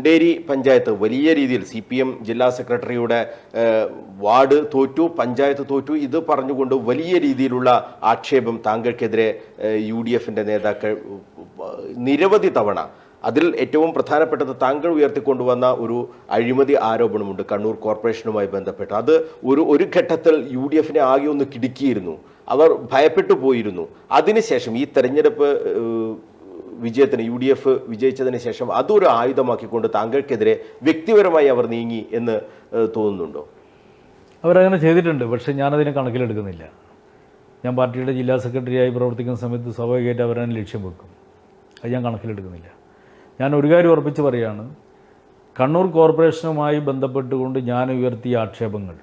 മുണ്ടേരി പഞ്ചായത്ത് വലിയ രീതിയിൽ C P M ജില്ലാ സെക്രട്ടറിയുടെ വാർഡ് തോറ്റു പഞ്ചായത്ത് തോറ്റു ഇത് പറഞ്ഞുകൊണ്ട് വലിയ രീതിയിലുള്ള ആക്ഷേപം താങ്കൾക്കെതിരെ യു ഡി എഫിന്റെ നേതാക്കൾ നിരവധി തവണ അതിൽ ഏറ്റവും പ്രധാനപ്പെട്ടത് താങ്കൾ ഉയർത്തിക്കൊണ്ടുവന്ന ഒരു അഴിമതി ആരോപണമുണ്ട് കണ്ണൂർ കോർപ്പറേഷനുമായി ബന്ധപ്പെട്ട്. അത് ഒരു ഒരു ഘട്ടത്തിൽ യു ഡി എഫിനെ ആകെ ഒന്ന് കിടുക്കിയിരുന്നു. അവർ ഭയപ്പെട്ടു പോയിരുന്നു. അതിനുശേഷം ഈ തെരഞ്ഞെടുപ്പ് വിജയത്തിന് യു ഡി എഫ് വിജയിച്ചതിന് ശേഷം അതൊരു ആയുധമാക്കിക്കൊണ്ട് താങ്കൾക്കെതിരെ വ്യക്തിപരമായി അവർ നീങ്ങി എന്ന് തോന്നുന്നുണ്ടോ? അവരങ്ങനെ ചെയ്തിട്ടുണ്ട് പക്ഷേ ഞാനതിനെ കണക്കിലെടുക്കുന്നില്ല. ഞാൻ പാർട്ടിയുടെ ജില്ലാ സെക്രട്ടറിയായി പ്രവർത്തിക്കുന്ന സമയത്ത് സ്വാഭാവികമായിട്ട് അവരതിനെ ലക്ഷ്യം വെക്കും. അത് ഞാൻ കണക്കിലെടുക്കുന്നില്ല. ഞാൻ ഒരു കാര്യം ഉറപ്പിച്ച് പറയുകയാണ് കണ്ണൂർ കോർപ്പറേഷനുമായി ബന്ധപ്പെട്ടുകൊണ്ട് ഞാൻ ഉയർത്തിയ ആക്ഷേപങ്ങൾ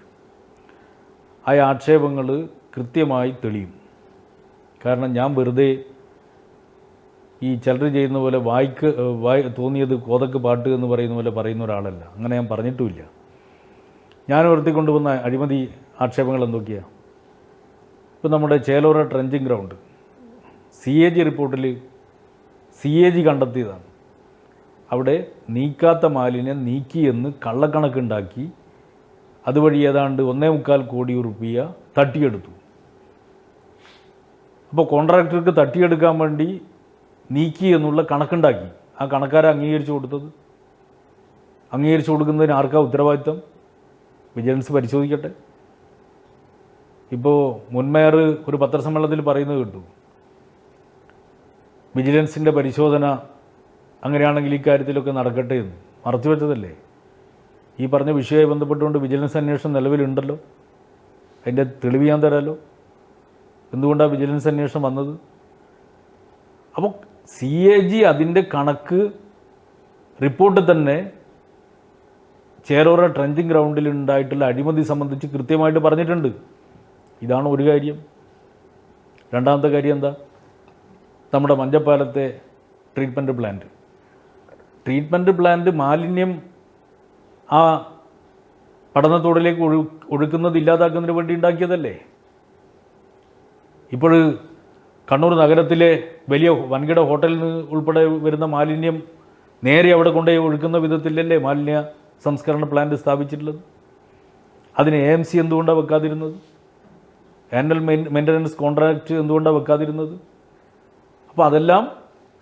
ആ ആക്ഷേപങ്ങൾ കൃത്യമായി തെളിയും. കാരണം ഞാൻ വെറുതെ ഈ ചിലർ ചെയ്യുന്ന പോലെ വായിക്ക് വായി തോന്നിയത് കോതക്ക് പാട്ട് എന്ന് പറയുന്ന പോലെ പറയുന്ന ഒരാളല്ല. അങ്ങനെ ഞാൻ പറഞ്ഞിട്ടുമില്ല. ഞാൻ ഉയർത്തിക്കൊണ്ടുവന്ന അഴിമതി ആക്ഷേപങ്ങൾ എന്തൊക്കെയാണ് ഇപ്പം നമ്മുടെ Chelora trenching ground. C A G റിപ്പോർട്ടിൽ സി എ ജി കണ്ടെത്തിയതാണ്. അവിടെ നീക്കാത്ത മാലിന്യം നീക്കിയെന്ന് കള്ളക്കണക്കുണ്ടാക്കി അതുവഴി ഏതാണ്ട് ഒന്നേ മുക്കാൽ കോടി റുപ്യ തട്ടിയെടുത്തു. അപ്പോൾ കോൺട്രാക്ടർക്ക് തട്ടിയെടുക്കാൻ വേണ്ടി നീക്കി എന്നുള്ള കണക്കുണ്ടാക്കി. ആ കണക്കാരെ അംഗീകരിച്ചു കൊടുത്തത്? അംഗീകരിച്ചു കൊടുക്കുന്നതിന് ആർക്കാ ഉത്തരവാദിത്തം വിജിലൻസ് പരിശോധിക്കട്ടെ. ഇപ്പോൾ മുൻമേയർ ഒരു പത്രസമ്മേളനത്തിൽ പറയുന്നത് കേട്ടു. വിജിലൻസിന്റെ പരിശോധന അങ്ങനെയാണെങ്കിൽ ഇക്കാര്യത്തിലൊക്കെ നടക്കട്ടെ എന്ന്. മറച്ചുവെച്ചതല്ലേ ഈ പറഞ്ഞ വിഷയവുമായി ബന്ധപ്പെട്ടുകൊണ്ട് വിജിലൻസ് അന്വേഷണം നിലവിലുണ്ടല്ലോ? അതിന്റെ തെളിവ് ഞാൻ തരാമല്ലോ എന്തുകൊണ്ടാണ് വിജിലൻസ് അന്വേഷണം വന്നത്? അപ്പോൾ സി എ ജി അതിന്റെ കണക്ക് റിപ്പോർട്ട് തന്നെ ചേരോറ ട്രെഞ്ചിങ് ഗ്രൗണ്ടിൽ ഉണ്ടായിട്ടുള്ള അഴിമതി സംബന്ധിച്ച് കൃത്യമായിട്ട് പറഞ്ഞിട്ടുണ്ട്. ഇതാണ് ഒരു കാര്യം. രണ്ടാമത്തെ കാര്യം എന്താ? നമ്മുടെ മഞ്ചപ്പാലത്തെ ട്രീറ്റ്മെന്റ് പ്ലാന്റ് ട്രീറ്റ്മെന്റ് പ്ലാന്റ് മാലിന്യം ആ പഠനത്തോടിലേക്ക് ഒഴു ഒഴുക്കുന്നത് ഇല്ലാതാക്കുന്നതിന് വേണ്ടി ഉണ്ടാക്കിയതല്ലേ? ഇപ്പോൾ കണ്ണൂർ നഗരത്തിലെ വലിയ വൻകിട ഹോട്ടലിൽ നിന്ന് ഉൾപ്പെടെ വരുന്ന മാലിന്യം നേരെ അവിടെ കൊണ്ടുപോയി ഒഴുക്കുന്ന വിധത്തിലല്ലേ മാലിന്യ സംസ്കരണ പ്ലാന്റ് സ്ഥാപിച്ചിട്ടുള്ളത്? അതിന് എ എം സി എന്തുകൊണ്ടാണ് വെക്കാതിരുന്നത്? ആനുവൽ മെയിന്റനൻസ് കോൺട്രാക്റ്റ് എന്തുകൊണ്ടാണ് വെക്കാതിരുന്നത്? അപ്പോൾ അതെല്ലാം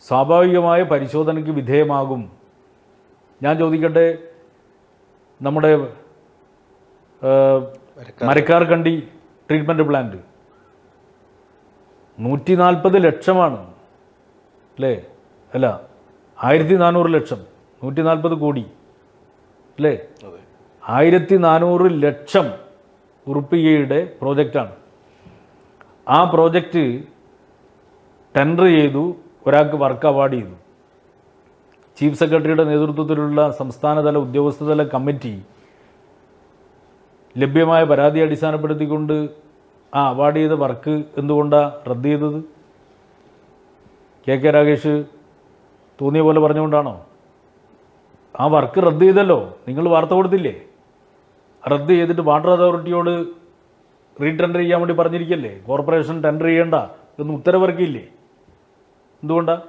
സ്വാഭാവികമായ പരിശോധനയ്ക്ക് വിധേയമാകും. ഞാൻ ചോദിക്കട്ടെ നമ്മുടെ മരക്കാർ കണ്ടി ട്രീറ്റ്മെന്റ് പ്ലാന്റ് നൂറ്റി നാൽപ്പത് ലക്ഷമാണ്. അല്ലേ? അല്ല ആയിരത്തി നാനൂറ് ലക്ഷം. നൂറ്റി നാൽപ്പത് കോടി. അല്ലേ? ആയിരത്തി നാനൂറ് ലക്ഷം ഉറുപ്പികയുടെ പ്രോജക്റ്റാണ്. ആ പ്രോജക്റ്റ് ടെൻഡർ ചെയ്തു ഒരാൾക്ക് വർക്ക് അവാർഡ് ചെയ്തു. ചീഫ് സെക്രട്ടറിയുടെ നേതൃത്വത്തിലുള്ള സംസ്ഥാനതല ഉദ്യോഗസ്ഥതല കമ്മിറ്റി ലഭ്യമായ പരാതി അടിസ്ഥാനപ്പെടുത്തിക്കൊണ്ട് ആ അവാർഡ് ചെയ്ത വർക്ക് എന്തുകൊണ്ടാണ് റദ്ദ് ചെയ്തത്? കെ കെ രാകേഷ് തോന്നിയ പോലെ പറഞ്ഞുകൊണ്ടാണോ? ആ വർക്ക് റദ്ദ് ചെയ്തല്ലോ. നിങ്ങൾ വാർത്ത കൊടുത്തില്ലേ? റദ്ദ് ചെയ്തിട്ട് വാട്ടർ അതോറിറ്റിയോട് റീടെൻഡർ ചെയ്യാൻ വേണ്ടി പറഞ്ഞിരിക്കല്ലേ? കോർപ്പറേഷൻ ടെൻഡർ ചെയ്യേണ്ട എന്ന് ഉത്തരവിറക്കിയില്ലേ? എന്തുകൊണ്ടാണ്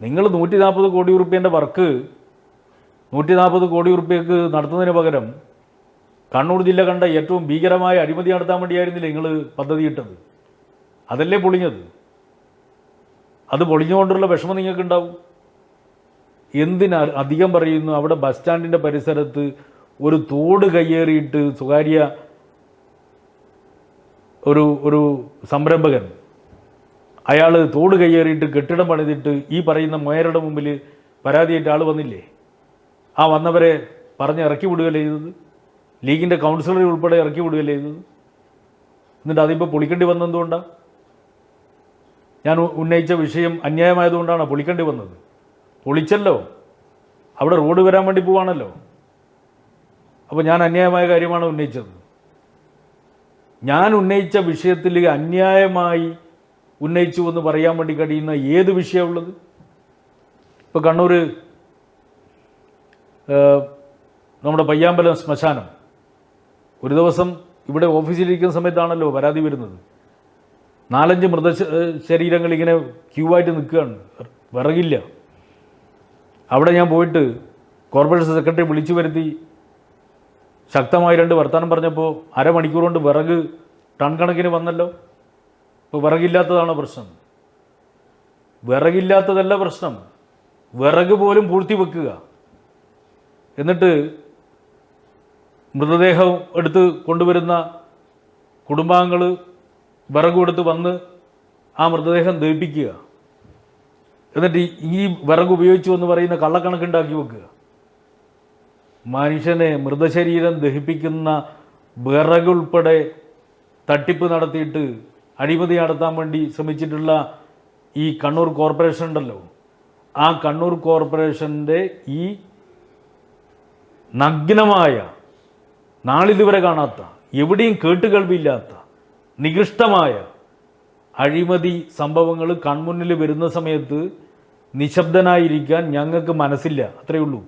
നിങ്ങൾ നൂറ്റി നാൽപ്പത് കോടി റുപ്യേന്റെ വർക്ക് നൂറ്റി നാൽപ്പത് കോടി റുപ്യക്ക് നടത്തുന്നതിന് പകരം കണ്ണൂർ ജില്ല കണ്ട ഏറ്റവും ഭീകരമായ അഴിമതി നടത്താൻ വേണ്ടിയായിരുന്നില്ലേ നിങ്ങൾ പദ്ധതി ഇട്ടത്? അതല്ലേ പൊളിഞ്ഞത്? അത് പൊളിഞ്ഞുകൊണ്ടുള്ള വിഷമം നിങ്ങൾക്ക് ഉണ്ടാവും എന്തിനാ അധികം പറയുന്നു അവിടെ ബസ് സ്റ്റാൻഡിന്റെ പരിസരത്ത് ഒരു തോട് കയ്യേറിയിട്ട് സ്വകാര്യ ഒരു ഒരു സംരംഭകൻ അയാൾ തോട് കയ്യേറിയിട്ട് കെട്ടിടം പണിതിട്ട് ഈ പറയുന്ന മേയറുടെ മുമ്പിൽ പരാതിയായിട്ട് ആൾ വന്നില്ലേ? ആ വന്നവരെ പറഞ്ഞ് ഇറക്കി വിടുകയല്ലേ ചെയ്തത്? ലീഗിന്റെ കൗൺസിലറെ ഉൾപ്പെടെ ഇറക്കി വിടുകയല്ലേ ചെയ്തത് എന്നിട്ട് അതിപ്പോൾ പൊളിക്കേണ്ടി വന്നെന്തുകൊണ്ടാണ് ഞാൻ ഉന്നയിച്ച വിഷയം അന്യായമായതുകൊണ്ടാണ് പൊളിക്കേണ്ടി വന്നത്? പൊളിച്ചല്ലോ. അവിടെ റോഡ് വരാൻ വേണ്ടി പോവാണല്ലോ. അപ്പോൾ ഞാൻ അന്യായമായ കാര്യമാണ് ഉന്നയിച്ചത്. ഞാൻ ഉന്നയിച്ച വിഷയത്തിൽ അന്യായമായി ഉന്നയിച്ചു എന്ന് പറയാൻ വേണ്ടി കഴിയുന്ന ഏത് വിഷയമുള്ളത് ഇപ്പോൾ കണ്ണൂർ നമ്മുടെ പയ്യാമ്പലം ശ്മശാനം. ഒരു ദിവസം ഇവിടെ ഓഫീസിലിരിക്കുന്ന സമയത്താണല്ലോ പരാതി വരുന്നത്. നാലഞ്ച് മൃത ശരീരങ്ങൾ ഇങ്ങനെ ക്യൂ ആയിട്ട് നിൽക്കുകയാണ്. വിറകില്ല. അവിടെ ഞാൻ പോയിട്ട് കോർപ്പറേഷൻ സെക്രട്ടറി വിളിച്ചു വരുത്തി. ശക്തമായി രണ്ട് വർത്തമാനം പറഞ്ഞപ്പോൾ അരമണിക്കൂർ കൊണ്ട് വിറക് ടൺ കണക്കിന് വന്നല്ലോ. ഇപ്പോൾ വിറകില്ലാത്തതാണ് പ്രശ്നം? വിറകില്ലാത്തതല്ല പ്രശ്നം. വിറക് പോലും പൂഴ്ത്തി വെക്കുക. എന്നിട്ട് മൃതദേഹം എടുത്ത് കൊണ്ടുവരുന്ന കുടുംബാംഗങ്ങൾ വിറക് എടുത്ത് വന്ന് ആ മൃതദേഹം ദഹിപ്പിക്കുക. എന്നിട്ട് ഈ- ഈ വിറക് ഉപയോഗിച്ചു എന്ന് പറയുന്ന കള്ളക്കണക്കുണ്ടാക്കി വെക്കുക. മനുഷ്യനെ മൃതശരീരം ദഹിപ്പിക്കുന്ന വിറകുൾപ്പെടെ തട്ടിപ്പ് നടത്തിയിട്ട് അഴിമതി നടത്താൻ വേണ്ടി ശ്രമിച്ചിട്ടുള്ള ഈ കണ്ണൂർ കോർപ്പറേഷൻ ഉണ്ടല്ലോ. ആ കണ്ണൂർ കോർപ്പറേഷന്റെ ഈ നഗ്നമായ നാളിതുവരെ കാണാത്ത എവിടെയും കേട്ടുകേൾവില്ലാത്ത നികൃഷ്ടമായ അഴിമതി സംഭവങ്ങൾ കൺമുന്നിൽ വരുന്ന സമയത്ത് നിശബ്ദനായിരിക്കാൻ ഞങ്ങൾക്ക് മനസ്സില്ല. അത്രയേ ഉള്ളൂ.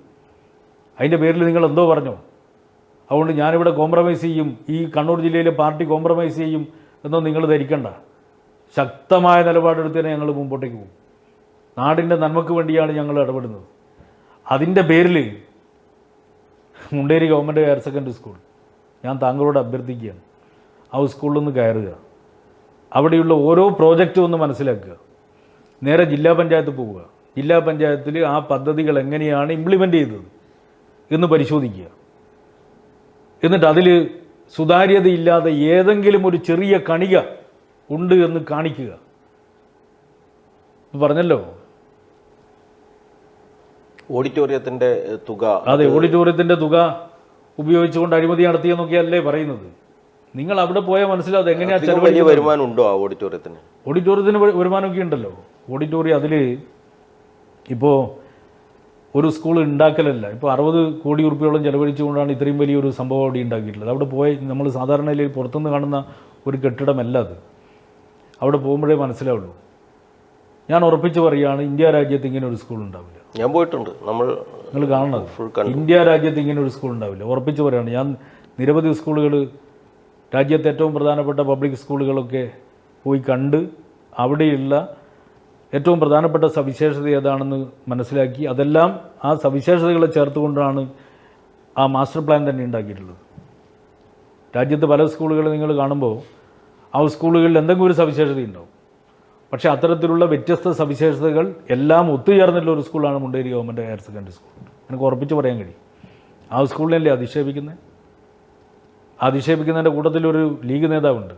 അതിന്റെ പേരിൽ നിങ്ങൾ എന്തോ പറഞ്ഞോ? അതുകൊണ്ട് ഞാനിവിടെ കോംപ്രമൈസ് ചെയ്യും. ഈ കണ്ണൂർ ജില്ലയിലെ പാർട്ടി കോംപ്രമൈസ് ചെയ്യും എന്നോ നിങ്ങൾ ധരിക്കണ്ട. ശക്തമായ നിലപാടെടുത്ത് തന്നെ ഞങ്ങൾ മുമ്പോട്ടേക്ക് പോകും. നാടിന്റെ നന്മയ്ക്ക് വേണ്ടിയാണ് ഞങ്ങൾ ഇടപെടുന്നത്. അതിന്റെ പേരിൽ Munderi government higher secondary school ഞാൻ താങ്കളോട് അഭ്യർത്ഥിക്കുകയാണ്. ആ സ്കൂളിൽ നിന്ന് കയറുക. അവിടെയുള്ള ഓരോ പ്രോജക്റ്റും ഒന്ന് മനസ്സിലാക്കുക. നേരെ ജില്ലാ പഞ്ചായത്ത് പോവുക. ജില്ലാ പഞ്ചായത്തിൽ ആ പദ്ധതികൾ എങ്ങനെയാണ് ഇംപ്ലിമെന്റ് ചെയ്തത് എന്ന് പരിശോധിക്കുക. എന്നിട്ട് അതിൽ സുതാര്യതയില്ലാതെ ഏതെങ്കിലും ഒരു ചെറിയ കണിക ഉണ്ട് എന്ന് കാണിക്കുക. പറഞ്ഞല്ലോ? ഓഡിറ്റോറിയത്തിന്റെ തുക അതെ ഓഡിറ്റോറിയത്തിന്റെ തുക ഉപയോഗിച്ചുകൊണ്ട് അഴിമതി നടത്തിയെന്നൊക്കെയല്ലേ പറയുന്നത്. നിങ്ങൾ അവിടെ പോയാൽ മനസ്സിലാവും എങ്ങനെയാ വലിയ വരുമാനം ഉണ്ടോ ആ ഓഡിറ്റോറിയത്തിന്? ഓഡിറ്റോറിയത്തിന് വരുമാനമൊക്കെ ഉണ്ടല്ലോ. ഓഡിറ്റോറിയം അതിൽ ഇപ്പോൾ ഒരു സ്കൂൾ ഉണ്ടാക്കലല്ല. ഇപ്പോൾ അറുപത് കോടി ഉറുപ്പിയോളം ചെലവഴിച്ചുകൊണ്ടാണ് ഇത്രയും വലിയൊരു സംഭവം അവിടെ ഉണ്ടാക്കിയിട്ടുള്ളത്. അവിടെ പോയി നമ്മൾ സാധാരണ നിലയിൽ പുറത്തുനിന്ന് കാണുന്ന ഒരു കെട്ടിടമല്ല അത്. അവിടെ പോകുമ്പോഴേ മനസ്സിലാവുള്ളൂ. ഞാൻ ഉറപ്പിച്ച് പറയുകയാണ് ഇന്ത്യ രാജ്യത്ത് ഇങ്ങനെ ഒരു സ്കൂൾ ഉണ്ടാവില്ല. ഞാൻ പോയിട്ടുണ്ട്. നമ്മൾ നിങ്ങൾ കണ്ടു. ഇന്ത്യ രാജ്യത്ത് ഇങ്ങനെ ഒരു സ്കൂൾ ഉണ്ടാവില്ല. ഉറപ്പിച്ച് പറയുകയാണ് ഞാൻ നിരവധി സ്കൂളുകൾ രാജ്യത്തെ ഏറ്റവും പ്രധാനപ്പെട്ട പബ്ലിക് സ്കൂളുകളൊക്കെ പോയി കണ്ട് അവിടെയുള്ള ഏറ്റവും പ്രധാനപ്പെട്ട സവിശേഷത ഏതാണെന്ന് മനസ്സിലാക്കി അതെല്ലാം ആ സവിശേഷതകളെ ചേർത്തുകൊണ്ടാണ് ആ മാസ്റ്റർ പ്ലാൻ തന്നെ ഉണ്ടാക്കിയിട്ടുള്ളത്. രാജ്യത്ത് പല സ്കൂളുകൾ നിങ്ങൾ കാണുമ്പോൾ ആ സ്കൂളുകളിൽ എന്തെങ്കിലും ഒരു സവിശേഷത ഉണ്ടാവും പക്ഷേ അത്തരത്തിലുള്ള വ്യത്യസ്ത സവിശേഷതകൾ എല്ലാം ഒത്തുചേർന്നിട്ടുള്ള ഒരു സ്കൂളാണ് Munderi government higher secondary school. എനിക്ക് ഉറപ്പിച്ച് പറയാൻ കഴിയും. ആ സ്കൂളിനല്ലേ അധിക്ഷേപിക്കുന്നത് അധിക്ഷേപിക്കുന്നതിന്റെ കൂട്ടത്തിലൊരു ലീഗ് നേതാവുണ്ട്.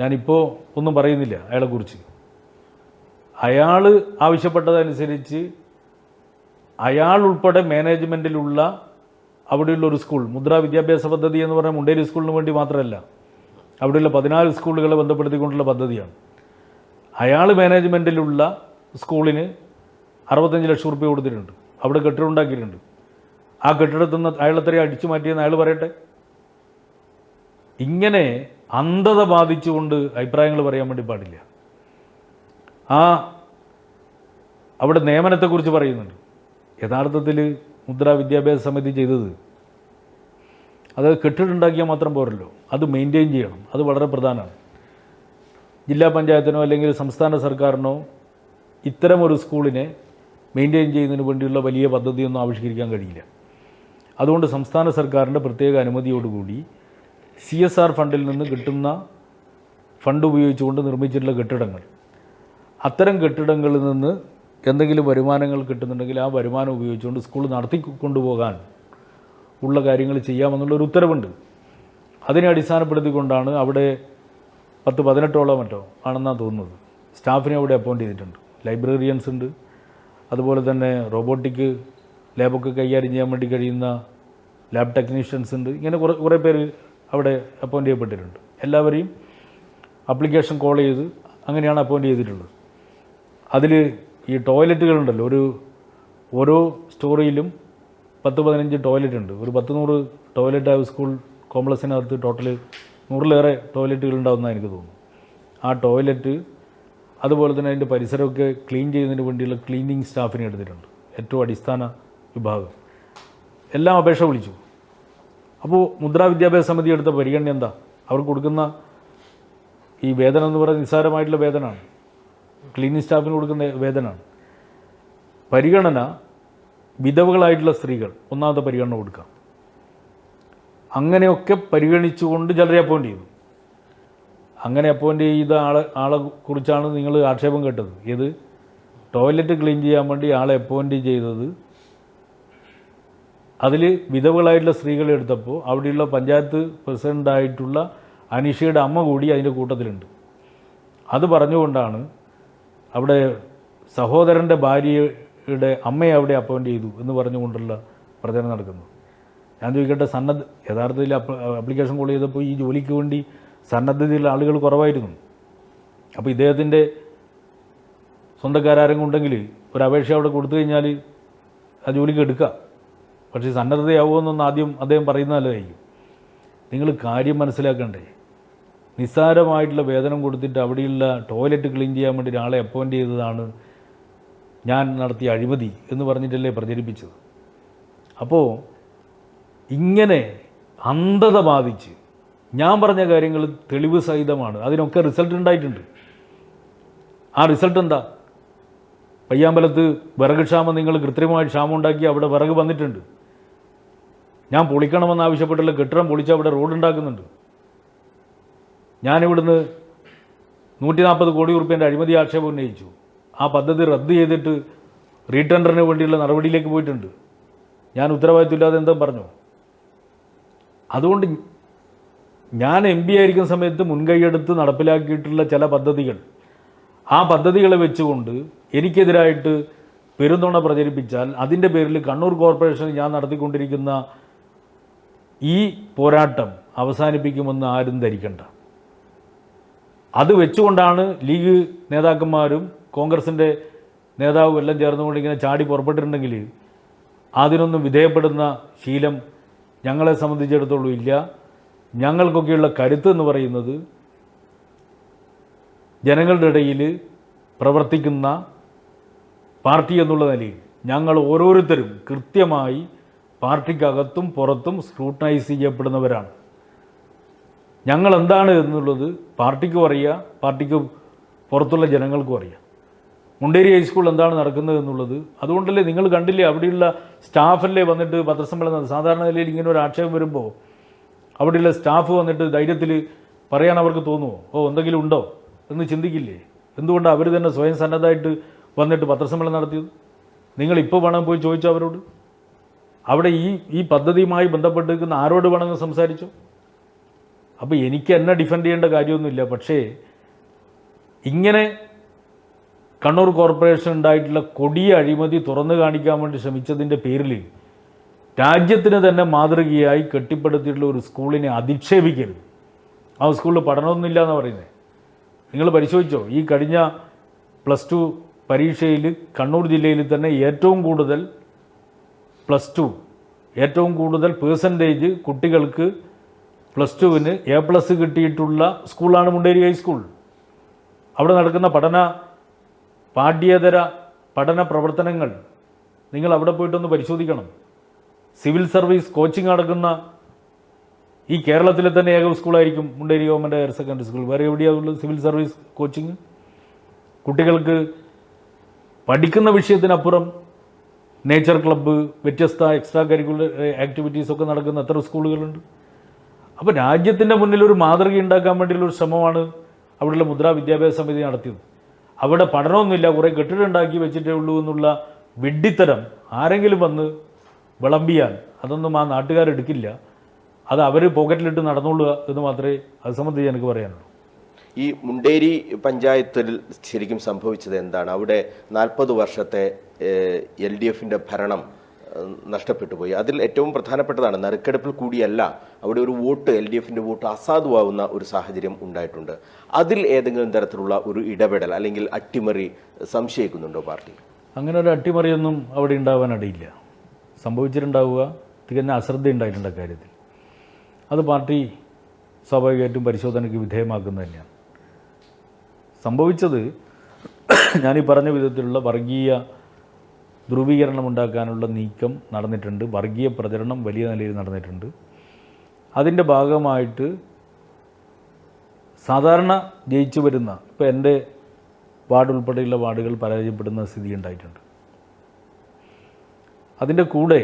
ഞാനിപ്പോൾ ഒന്നും പറയുന്നില്ല അയാളെക്കുറിച്ച്. അയാൾ ആവശ്യപ്പെട്ടതനുസരിച്ച് അയാൾ ഉൾപ്പെടെ മാനേജ്മെന്റിലുള്ള അവിടെയുള്ള ഒരു സ്കൂൾ മുദ്രാ വിദ്യാഭ്യാസ പദ്ധതി എന്ന് പറഞ്ഞാൽ മുണ്ടേരി സ്കൂളിന് വേണ്ടി മാത്രമല്ല അവിടെയുള്ള പതിനാല് സ്കൂളുകളെ ബന്ധപ്പെടുത്തിക്കൊണ്ടുള്ള പദ്ധതിയാണ്. അയാൾ മാനേജ്മെന്റിലുള്ള സ്കൂളിന് അറുപത്തഞ്ച് ലക്ഷം റുപ്യ കൊടുത്തിട്ടുണ്ട്. അവിടെ കെട്ടിടം ഉണ്ടാക്കിയിട്ടുണ്ട്. ആ കെട്ടിടത്തിൽ നിന്ന് അയാൾ എത്രയും അടിച്ചു മാറ്റിയെന്ന് അയാൾ പറയട്ടെ? ഇങ്ങനെ അന്ധത ബാധിച്ചുകൊണ്ട് അഭിപ്രായങ്ങൾ പറയാൻ വേണ്ടി പാടില്ല. ആ അവിടെ നിയമനത്തെക്കുറിച്ച് പറയുന്നുണ്ട്. യഥാർത്ഥത്തിൽ മുദ്രാ വിദ്യാഭ്യാസ സമിതി ചെയ്തത് അത് കെട്ടിടുണ്ടാക്കിയാൽ മാത്രം പോരല്ലോ. അത് മെയിന്റെയിൻ ചെയ്യണം. അത് വളരെ പ്രധാനമാണ്. ജില്ലാ പഞ്ചായത്തിനോ അല്ലെങ്കിൽ സംസ്ഥാന സർക്കാരിനോ ഇത്തരമൊരു സ്കൂളിനെ മെയിന്റെയിൻ ചെയ്യുന്നതിന് വേണ്ടിയുള്ള വലിയ പദ്ധതിയൊന്നും ആവിഷ്കരിക്കാൻ കഴിയില്ല. അതുകൊണ്ട് സംസ്ഥാന സർക്കാരിന്റെ പ്രത്യേക അനുമതിയോടുകൂടി സി എസ് ആർ ഫണ്ടിൽ നിന്ന് കിട്ടുന്ന ഫണ്ട് ഉപയോഗിച്ചുകൊണ്ട് നിർമ്മിച്ചിട്ടുള്ള കെട്ടിടങ്ങൾ. അത്തരം കെട്ടിടങ്ങളിൽ നിന്ന് എന്തെങ്കിലും വരുമാനങ്ങൾ കിട്ടുന്നുണ്ടെങ്കിൽ ആ വരുമാനം ഉപയോഗിച്ചുകൊണ്ട് സ്കൂൾ നടത്തിക്കൊണ്ടുപോകാൻ ഉള്ള കാര്യങ്ങൾ ചെയ്യാമെന്നുള്ളൊരു ഉത്തരവുണ്ട്. അതിനെ അടിസ്ഥാനപ്പെടുത്തിക്കൊണ്ടാണ് അവിടെ പത്ത് പതിനെട്ടോളം മറ്റോ ആണെന്നാണ് തോന്നുന്നത്. സ്റ്റാഫിനെ അവിടെ അപ്പോയിന്റ് ചെയ്തിട്ടുണ്ട്. ലൈബ്രറിയൻസ് ഉണ്ട്. അതുപോലെ തന്നെ റോബോട്ടിക് ലാബൊക്കെ കൈകാര്യം ചെയ്യാൻ വേണ്ടി കഴിയുന്ന ലാബ് ടെക്നീഷ്യൻസ് ഉണ്ട്. ഇങ്ങനെ കുറേ കുറേ പേര് അവിടെ അപ്പോയിന്റ് ചെയ്യപ്പെട്ടിട്ടുണ്ട്. എല്ലാവരെയും അപ്ലിക്കേഷൻ കോൾ ചെയ്ത് അങ്ങനെയാണ് അപ്പോയിന്റ് ചെയ്തിട്ടുള്ളത്. അതിൽ ഈ ടോയ്ലറ്റുകളുണ്ടല്ലോ. ഒരു ഓരോ സ്റ്റോറിയിലും പത്ത് പതിനഞ്ച് ടോയ്ലറ്റ് ഉണ്ട് ഒരു പത്ത് നൂറ് ടോയ്ലറ്റ് ആ സ്കൂൾ കോംപ്ലക്സിനകത്ത് ടോട്ടൽ നൂറിലേറെ ടോയ്ലറ്റുകൾ ഉണ്ടാവുമെന്നാണ് എനിക്ക് തോന്നുന്നു ആ ടോയ്ലറ്റ് അതുപോലെ തന്നെ അതിന്റെ പരിസരമൊക്കെ ക്ലീൻ ചെയ്യുന്നതിന് വേണ്ടിയുള്ള ക്ലീനിങ് സ്റ്റാഫിനെ എടുത്തിട്ടുണ്ട്. ഏറ്റവും അടിസ്ഥാന വിഭാഗം. എല്ലാം അപേക്ഷ വിളിച്ചു. അപ്പോൾ മുദ്രാ വിദ്യാഭ്യാസ സമിതി എടുത്ത പരിഗണന എന്താ? അവർ കൊടുക്കുന്ന ഈ വേതനം എന്ന് പറയുന്നത് നിസ്സാരമായിട്ടുള്ള വേതനമാണ്. ക്ലീനിങ് സ്റ്റാഫിന് കൊടുക്കുന്ന വേതനമാണ്. പരിഗണന വിധവകളായിട്ടുള്ള സ്ത്രീകൾ ഒന്നാമത്തെ പരിഗണന കൊടുക്കാം. അങ്ങനെയൊക്കെ പരിഗണിച്ചുകൊണ്ട് ചിലരെ അപ്പോയിന്റ് ചെയ്തു. അങ്ങനെ അപ്പോയിന്റ് ചെയ്ത ആളെ ആളെ കുറിച്ചാണ് നിങ്ങൾ ആക്ഷേപം കേട്ടത്. ഏത്? ടോയ്ലറ്റ് ക്ലീൻ ചെയ്യാൻ വേണ്ടി ആളെ അപ്പോയിന്റ് ചെയ്തത്. അതിൽ വിധവകളായിട്ടുള്ള സ്ത്രീകളെ എടുത്തപ്പോൾ അവിടെയുള്ള പഞ്ചായത്ത് പ്രസിഡന്റായിട്ടുള്ള അനീഷയുടെ അമ്മ കൂടി അതിന്റെ കൂട്ടത്തിലുണ്ട്. അത് പറഞ്ഞുകൊണ്ടാണ് അവിടെ സഹോദരന്റെ ഭാര്യയുടെ അമ്മയെ അവിടെ അപ്പോയിന്റ് ചെയ്തു എന്ന് പറഞ്ഞുകൊണ്ടുള്ള പ്രചരണം നടക്കുന്നത്. ഞാൻ ചോദിക്കട്ടെ സന്നദ്ധ യഥാർത്ഥത്തിൽ അപ്ലിക്കേഷൻ കോൾ ചെയ്തപ്പോൾ ഈ ജോലിക്ക് വേണ്ടി സന്നദ്ധതയുള്ള ആളുകൾ കുറവായിരുന്നു. അപ്പോൾ ഇദ്ദേഹത്തിന്റെ സ്വന്തക്കാരും ഉണ്ടെങ്കിൽ ഒരു അപേക്ഷ അവിടെ കൊടുത്തു കഴിഞ്ഞാൽ ആ ജോലിക്ക് എടുക്കാം പക്ഷേ സന്നദ്ധതയാവുമെന്നൊന്ന് ആദ്യം അദ്ദേഹം പറയുന്ന നല്ലതായിരിക്കും. നിങ്ങൾ കാര്യം മനസ്സിലാക്കണ്ടേ? നിസ്സാരമായിട്ടുള്ള വേതനം കൊടുത്തിട്ട് അവിടെയുള്ള ടോയ്ലറ്റ് ക്ലീൻ ചെയ്യാൻ വേണ്ടി ഒരാളെ അപ്പോയിന്റ് ചെയ്തതാണ് ഞാൻ നടത്തിയ അഴിമതി എന്ന് പറഞ്ഞിട്ടല്ലേ പ്രചരിപ്പിച്ചത്. അപ്പോൾ ഇങ്ങനെ അന്ധത ബാധിച്ച് ഞാൻ പറഞ്ഞ കാര്യങ്ങൾ തെളിവ് സഹിതമാണ്. അതിനൊക്കെ റിസൾട്ട് ഉണ്ടായിട്ടുണ്ട്. ആ റിസൾട്ട് എന്താ? പയ്യാമ്പലത്ത് വിറക് ക്ഷാമം നിങ്ങൾ കൃത്രിമമായി ക്ഷാമം ഉണ്ടാക്കി അവിടെ വിറക് വന്നിട്ടുണ്ട്. ഞാൻ പൊളിക്കണമെന്ന് ആവശ്യപ്പെട്ടുള്ള കെട്ടിടം പൊളിച്ച് അവിടെ റോഡ് ഉണ്ടാക്കുന്നുണ്ട്. ഞാനിവിടുന്ന് നൂറ്റി നാൽപ്പത് കോടി റുപ്യന്റെ അഴിമതി ആക്ഷേപം ഉന്നയിച്ചു. ആ പദ്ധതി റദ്ദ് ചെയ്തിട്ട് റീടെൻഡറിന് വേണ്ടിയുള്ള നടപടിയിലേക്ക് പോയിട്ടുണ്ട്. ഞാൻ ഉത്തരവാദിത്തമില്ലാതെ എന്താ പറഞ്ഞു. അതുകൊണ്ട് ഞാൻ എം പി ആയിരിക്കുന്ന സമയത്ത് മുൻകൈയെടുത്ത് നടപ്പിലാക്കിയിട്ടുള്ള ചില പദ്ധതികൾ. ആ പദ്ധതികളെ വെച്ചുകൊണ്ട് എനിക്കെതിരായിട്ട് പെരുന്തോണ പ്രചരിപ്പിച്ചാൽ അതിന്റെ പേരിൽ കണ്ണൂർ കോർപ്പറേഷൻ ഞാൻ നടത്തിക്കൊണ്ടിരിക്കുന്ന ഈ പോരാട്ടം അവസാനിപ്പിക്കുമെന്ന് ആരും ധരിക്കണ്ട. അത് വെച്ചുകൊണ്ടാണ് ലീഗ് നേതാക്കന്മാരും കോൺഗ്രസിന്റെ നേതാവും എല്ലാം ചേർന്നുകൊണ്ട് ഇങ്ങനെ ചാടി പുറപ്പെട്ടിട്ടുണ്ടെങ്കിൽ അതിനൊന്നും വിധേയപ്പെടുന്ന ശീലം ഞങ്ങളെ സംബന്ധിച്ചിടത്തോളം ഇല്ല. ഞങ്ങൾക്കൊക്കെയുള്ള കരുത്ത് എന്ന് പറയുന്നത് ജനങ്ങളുടെ ഇടയിൽ പ്രവർത്തിക്കുന്ന പാർട്ടി എന്നുള്ള നിലയിൽ ഞങ്ങൾ ഓരോരുത്തരും കൃത്യമായി പാർട്ടിക്കകത്തും പുറത്തും സ്ക്രൂട്ടനൈസ് ചെയ്യപ്പെടുന്നവരാണ്. ഞങ്ങൾ എന്താണ് എന്നുള്ളത് പാർട്ടിക്കും അറിയാം പാർട്ടിക്ക് പുറത്തുള്ള ജനങ്ങൾക്കും അറിയാം. മുണ്ടേരി ഹൈസ്കൂൾ എന്താണ് നടക്കുന്നത് എന്നുള്ളത്. അതുകൊണ്ടല്ലേ നിങ്ങൾ കണ്ടില്ലേ അവിടെയുള്ള സ്റ്റാഫല്ലേ വന്നിട്ട് പത്രസമ്മേളനം സാധാരണ നിലയിൽ ഇങ്ങനെ ഒരു ആക്ഷേപം വരുമ്പോൾ അവിടെയുള്ള സ്റ്റാഫ് വന്നിട്ട് ധൈര്യത്തിൽ പറയാൻ അവർക്ക് തോന്നുമോ ഓ എന്തെങ്കിലും ഉണ്ടോ എന്ന് ചിന്തിക്കില്ലേ? എന്തുകൊണ്ടാണ് അവർ തന്നെ സ്വയം സന്നദ്ധമായിട്ട് വന്നിട്ട് പത്രസമ്മേളനം നടത്തിയത്? നിങ്ങൾ ഇപ്പോൾ വേണം പോയി ചോദിച്ചോ അവരോട്? അവിടെ ഈ ഈ പദ്ധതിയുമായി ബന്ധപ്പെട്ട് നിൽക്കുന്ന ആരോട് വേണമെന്ന് സംസാരിച്ചോ? അപ്പോൾ എനിക്ക് എന്നെ ഡിഫെൻഡ് ചെയ്യേണ്ട കാര്യമൊന്നുമില്ല. പക്ഷേ ഇങ്ങനെ കണ്ണൂർ കോർപ്പറേഷൻ ഉണ്ടായിട്ടുള്ള കൊടിയ അഴിമതി തുറന്നു കാണിക്കാൻ വേണ്ടി ശ്രമിച്ചതിന്റെ പേരിൽ രാജ്യത്തിന് തന്നെ മാതൃകയായി കെട്ടിപ്പടുത്തിയിട്ടുള്ള ഒരു സ്കൂളിനെ അധിക്ഷേപിക്കരുത്. ആ സ്കൂളിൽ പഠനമൊന്നുമില്ല എന്ന് പറയുന്നത് നിങ്ങൾ പരിശോധിച്ചോ? ഈ കഴിഞ്ഞ പ്ലസ് ടു പരീക്ഷയിൽ കണ്ണൂർ ജില്ലയിൽ തന്നെ ഏറ്റവും കൂടുതൽ പ്ലസ് ടു ഏറ്റവും കൂടുതൽ പേഴ്സന്റേജ് കുട്ടികൾക്ക് പ്ലസ് ടുവിന് എ പ്ലസ് കിട്ടിയിട്ടുള്ള സ്കൂളാണ് മുണ്ടേരി ഹൈസ്കൂൾ. അവിടെ നടക്കുന്ന പഠന പാഠ്യേതര പഠന പ്രവർത്തനങ്ങൾ നിങ്ങൾ അവിടെ പോയിട്ടൊന്ന് പരിശോധിക്കണം. സിവിൽ സർവീസ് കോച്ചിങ് നടക്കുന്ന ഈ കേരളത്തിലെ തന്നെ ഏക സ്കൂളായിരിക്കും Munderi government higher secondary school. വേറെ എവിടെയാണുള്ളത് സിവിൽ സർവീസ് കോച്ചിങ്? കുട്ടികൾക്ക് പഠിക്കുന്ന വിഷയത്തിനപ്പുറം നേച്ചർ ക്ലബ്ബ് വ്യത്യസ്ത എക്സ്ട്രാ കരിക്കുലർ ആക്ടിവിറ്റീസൊക്കെ നടക്കുന്ന എത്ര സ്കൂളുകളുണ്ട്? അപ്പോൾ രാജ്യത്തിന്റെ മുന്നിൽ ഒരു മാതൃക ഉണ്ടാക്കാൻ വേണ്ടിയുള്ള ഒരു ശ്രമമാണ് അവിടെയുള്ള മുദ്രാ വിദ്യാഭ്യാസ സമിതി നടത്തിയത്. അവിടെ പഠനമൊന്നുമില്ല. കുറേ കെട്ടിടം ഉണ്ടാക്കി വെച്ചിട്ടേ ഉള്ളൂ എന്നുള്ള വിഡ്ഢിത്തരം ആരെങ്കിലും വന്ന് വിളമ്പിയാൽ അതൊന്നും ആ നാട്ടുകാരെടുക്കില്ല അത് അവർ പോക്കറ്റിലിട്ട് നടന്നോളുക എന്ന് മാത്രമേ അത് സംബന്ധിച്ച് എനിക്ക് പറയാനുള്ളൂ. ഈ മുണ്ടേരി പഞ്ചായത്തിൽ ശരിക്കും സംഭവിച്ചത് എന്താണ്? അവിടെ നാൽപ്പത് വർഷത്തെ എൽ ഡി എഫിന്റെ ഭരണം നഷ്ടപ്പെട്ടു പോയി. അതിൽ ഏറ്റവും പ്രധാനപ്പെട്ടതാണ് നറുക്കെടുപ്പിൽ കൂടിയല്ല അവിടെ ഒരു വോട്ട് എൽ ഡി എഫിന്റെ വോട്ട് അസാധുവാകുന്ന ഒരു സാഹചര്യം ഉണ്ടായിട്ടുണ്ട്. അതിൽ ഏതെങ്കിലും തരത്തിലുള്ള ഒരു ഇടപെടൽ അല്ലെങ്കിൽ അട്ടിമറി സംശയിക്കുന്നുണ്ടോ പാർട്ടി? അങ്ങനെ ഒരു അട്ടിമറിയൊന്നും അവിടെ ഉണ്ടാവാനിടയില്ല സംഭവിച്ചിട്ടുണ്ടാവുക തികഞ്ഞ അശ്രദ്ധ ഉണ്ടായിട്ടുണ്ട് കാര്യത്തിൽ അത് പാർട്ടി സ്വാഭാവികമായിട്ടും പരിശോധനയ്ക്ക് വിധേയമാക്കുന്നത് തന്നെയാണ്. സംഭവിച്ചത് ഞാനീ പറഞ്ഞ വിധത്തിലുള്ള വർഗീയ ധ്രുവീകരണം ഉണ്ടാക്കാനുള്ള നീക്കം നടന്നിട്ടുണ്ട്. വർഗീയ പ്രചരണം വലിയ നിലയിൽ നടന്നിട്ടുണ്ട്. അതിന്റെ ഭാഗമായിട്ട് സാധാരണ ജയിച്ചു വരുന്ന ഇപ്പോൾ എന്റെ വാർഡ് ഉൾപ്പെടെയുള്ള വാർഡുകൾ പരാജയപ്പെടുന്ന സ്ഥിതി ഉണ്ടായിട്ടുണ്ട്. അതിന്റെ കൂടെ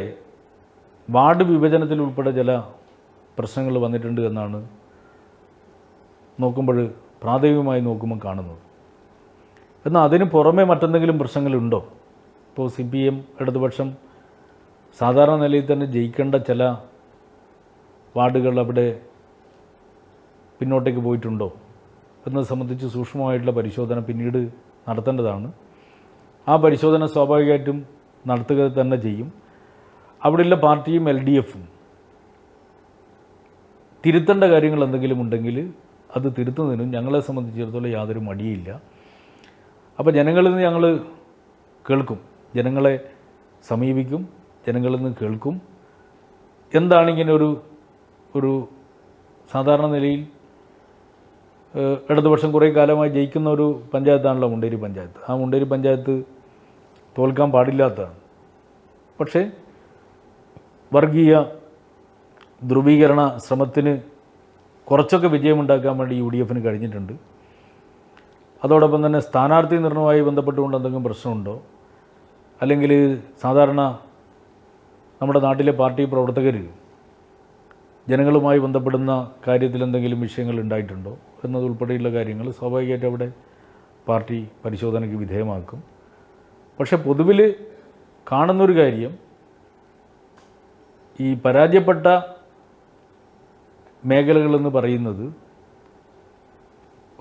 വാർഡ് വിഭജനത്തിൽ ഉൾപ്പെടെ ചില പ്രശ്നങ്ങൾ വന്നിട്ടുണ്ട് എന്നാണ് നോക്കുമ്പോൾ പ്രാഥമികമായി നോക്കുമ്പോൾ കാണുന്നത്. എന്നാൽ അതിന് പുറമെ മറ്റെന്തെങ്കിലും പ്രശ്നങ്ങളുണ്ടോ? ഇപ്പോൾ സി പി എം ഇടതുപക്ഷം സാധാരണ നിലയിൽ തന്നെ ജയിക്കേണ്ട ചില വാർഡുകൾ അവിടെ പിന്നോട്ടേക്ക് പോയിട്ടുണ്ടോ? എന്നത് സംബന്ധിച്ച് സൂക്ഷ്മമായിട്ടുള്ള പരിശോധന പിന്നീട് നടത്തേണ്ടതാണ്. ആ പരിശോധന സ്വാഭാവികമായിട്ടും നടത്തുക തന്നെ ചെയ്യും. അവിടെയുള്ള പാർട്ടിയും എൽ ഡി എഫും തിരുത്തേണ്ട കാര്യങ്ങൾ എന്തെങ്കിലും ഉണ്ടെങ്കിൽ അത് തിരുത്തുന്നതിനും ഞങ്ങളെ സംബന്ധിച്ചിടത്തോളം യാതൊരു മടിയില്ല. അപ്പോൾ ജനങ്ങളിൽ നിന്ന് ഞങ്ങൾ കേൾക്കും. ജനങ്ങളെ സമീപിക്കും ജനങ്ങളിൽ നിന്ന് കേൾക്കും. എന്താണ് ഇങ്ങനെ ഒരു ഒരു സാധാരണ നിലയിൽ ഇടതുപക്ഷം കുറേ കാലമായി ജയിക്കുന്ന ഒരു പഞ്ചായത്താണല്ലോ മുണ്ടേരി പഞ്ചായത്ത്. ആ മുണ്ടേരി പഞ്ചായത്ത് തോൽക്കാൻ പാടില്ലാത്തതാണ്. പക്ഷേ വർഗീയ ധ്രുവീകരണ ശ്രമത്തിന് കുറച്ചൊക്കെ വിജയമുണ്ടാക്കാൻ വേണ്ടി യു ഡി എഫിന് കഴിഞ്ഞിട്ടുണ്ട്. അതോടൊപ്പം തന്നെ സ്ഥാനാർത്ഥി നിർണയവുമായി ബന്ധപ്പെട്ടുകൊണ്ട് എന്തെങ്കിലും പ്രശ്നമുണ്ടോ? അല്ലെങ്കിൽ സാധാരണ നമ്മുടെ നാട്ടിലെ പാർട്ടി പ്രവർത്തകർ ജനങ്ങളുമായി ബന്ധപ്പെടുന്ന കാര്യത്തിൽ എന്തെങ്കിലും വിഷയങ്ങൾ ഉണ്ടായിട്ടുണ്ടോ എന്നതുൾപ്പെടെയുള്ള കാര്യങ്ങൾ സ്വാഭാവികമായിട്ട് അവിടെ പാർട്ടി പരിശോധനയ്ക്ക് വിധേയമാക്കും. പക്ഷെ പൊതുവിൽ കാണുന്നൊരു കാര്യം ഈ പരാജയപ്പെട്ട മേഖലകളെന്ന് പറയുന്നത്